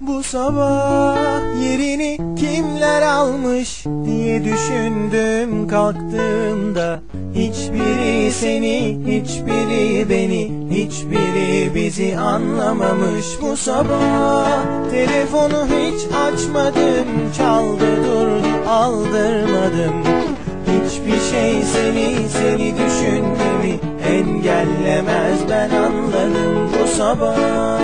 Bu sabah yerini kimler almış diye düşündüm kalktığımda. Hiçbiri seni, hiçbiri beni, hiçbiri bizi anlamamış. Bu sabah telefonu hiç açmadım, çaldı durdu aldırmadım. Hiçbir şey seni, seni düşünmemi engellemez ben anladım. Bu sabah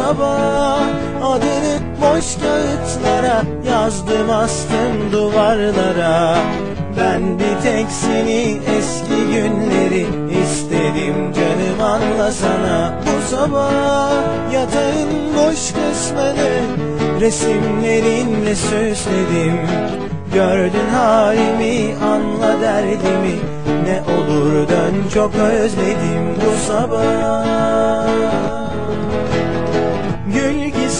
sabah Adını boş kağıtlara yazdım astım duvarlara. Ben bir tek seni eski günleri istedim canım anlasana Bu sabah yatağın boş kısmını resimlerinle süsledim. Gördün halimi anla derdimi Ne olur dön çok özledim bu sabah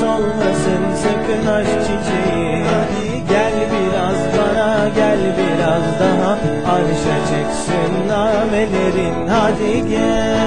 solmasın sakın aşk çiçeğim Gel biraz bana gel biraz daha. Arşa çıksın namelerin. Hadi gel